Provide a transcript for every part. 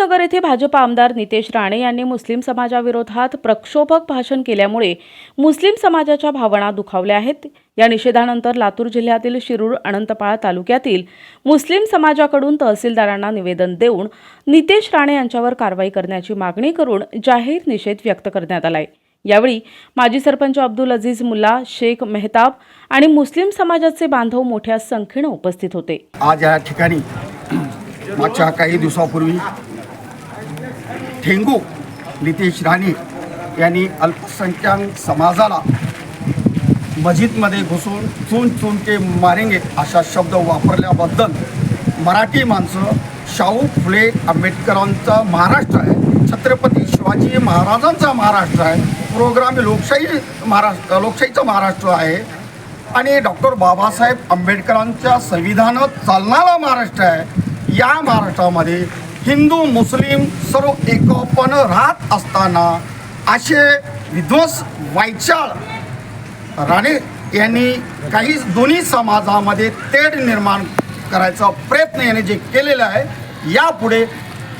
अहमदनगर येथे भाजप आमदार नितेश राणे यांनी मुस्लिम समाजाविरोधात प्रक्षोभक भाषण केल्यामुळे मुस्लिम समाजाच्या भावना दुखावल्या आहेत. या निषेधानंतर लातूर जिल्ह्यातील शिरूर अनंतपाळ तालुक्यातील मुस्लिम समाजाकडून तहसीलदारांना निवेदन देऊन नितेश राणे यांच्यावर कारवाई करण्याची मागणी करून जाहीर निषेध व्यक्त करण्यात आलाय. यावेळी माजी सरपंच अब्दुल अझीज मुल्ला शेख मेहताब आणि मुस्लिम समाजाचे बांधव मोठ्या संख्येनं उपस्थित होते. आज या ठिकाणी मागच्या काही दिवसापूर्वी ठेंगू नितेश राणे यांनी अल्पसंख्याक समाजाला मस्जिदमध्ये घुसून चून चून के मारेंगे अशा शब्द वापरल्याबद्दल मराठी माणसं शाहू फुले आंबेडकरांचा महाराष्ट्र आहे छत्रपती शिवाजी महाराजांचा महाराष्ट्र आहे प्रोग्राम लोकशाही महाराष्ट्र लोकशाहीचं महाराष्ट्र आहे. आणि डॉक्टर बाबासाहेब आंबेडकरांच्या संविधानात चालणारा महाराष्ट्र आहे. या महाराष्ट्रामध्ये हिंदू मुस्लिम सर्व एकोपण राहत असताना असे विध्वंस वायचाळ राणे यांनी काही दोन्ही समाजामध्ये तेढ निर्माण करायचा प्रयत्न याने जे केलेला आहे यापुढे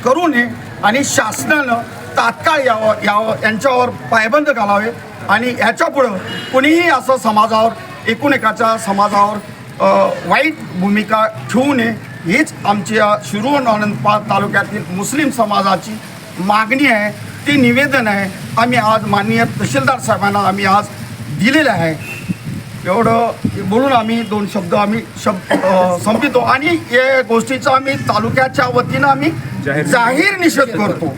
करू नये आणि शासनानं तात्काळ यावं यावं यांच्यावर पायबंद घालावे आणि ह्याच्यापुढं कुणीही असं समाजावर एकूण एकाच्या समाजावर वाईट भूमिका ठेवू नये हीच आमच्या शिरूर आनंदपाळ तालुक्यातील मुस्लिम समाजाची मागणी आहे. ती निवेदन आहे. आम्ही आज माननीय तहसीलदार साहेबांना आम्ही आज दिलेलं आहे. एवढं बोलून आम्ही दोन शब्द आम्ही शब्द संपितो आणि या गोष्टीचा आम्ही तालुक्याच्या वतीनं आम्ही जाहीर निषेध करतो.